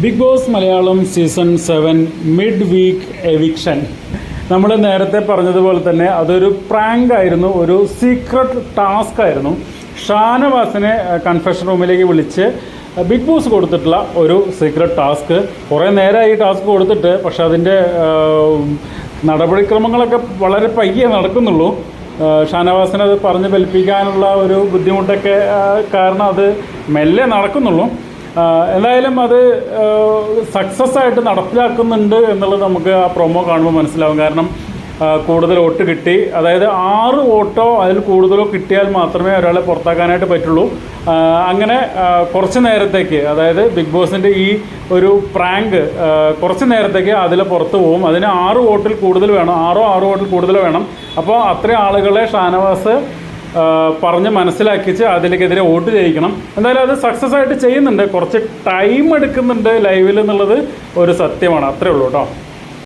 Bigg Boss Malayalam season seven mid week eviction നമ്മൾ നേരത്തെ പറഞ്ഞതുപോലെ തന്നെ അതൊരു പ്രാങ്ക് ആയിരുന്നു ഒരു സീക്രട്ട് ടാസ്ക് ആയിരുന്നു. ഷാനവാസിനെ കൺഫെഷൻ റൂമിലേക്ക് വിളിച്ച് ബിഗ് ബോസ് കൊടുത്തിട്ടുള്ള ഒരു സീക്രട്ട് ടാസ്ക് കുറേ നേരമായി ഈ ടാസ്ക് കൊടുത്തിട്ട് പക്ഷെ അതിന്റെ നടപടിക്രമങ്ങളൊക്കെ വളരെ പയ്യെ നടക്കുന്നുള്ളൂ. ഷാനവാസിനെ അത് പറഞ്ഞ് ഫലിപ്പിക്കാനുള്ള ഒരു ബുദ്ധിമുട്ടൊക്കെ കാരണം അത് മെല്ലെ നടക്കുന്നുള്ളൂ. എന്തായാലും അത് സക്സസ് ആയിട്ട് നടപ്പിലാക്കുന്നുണ്ട് എന്നുള്ളത് നമുക്ക് ആ പ്രൊമോ കാണുമ്പോൾ മനസ്സിലാവും. കാരണം കൂടുതൽ വോട്ട് കിട്ടി. അതായത് ആറ് വോട്ടോ അതിൽ കൂടുതലോ കിട്ടിയാൽ മാത്രമേ ഒരാളെ പുറത്താക്കാനായിട്ട് പറ്റുള്ളൂ. അങ്ങനെ കുറച്ച് നേരത്തേക്ക് അതായത് ബിഗ് ബോസിന്റെ ഈ ഒരു പ്രാങ്ക് കുറച്ച് നേരത്തേക്ക് അതിൽ പുറത്ത് പോകും അതിന് ആറ് വോട്ടിൽ കൂടുതൽ വേണം. ആറോ ആറ് വോട്ടിൽ കൂടുതൽ വേണം. അപ്പോൾ അത്രയും ആളുകളെ ഷാനവാസ് പറഞ്ഞ് മനസ്സിലാക്കിച്ച് അതിലേക്കെതിരെ വോട്ട് ചെയ്യിക്കണം. എന്തായാലും അത് സക്സസ് ആയിട്ട് ചെയ്യുന്നുണ്ട്. കുറച്ച് ടൈം എടുക്കുന്നുണ്ട് ലൈവിൽ എന്നുള്ളത് ഒരു സത്യമാണ്. അത്രേ ഉള്ളൂ കേട്ടോ.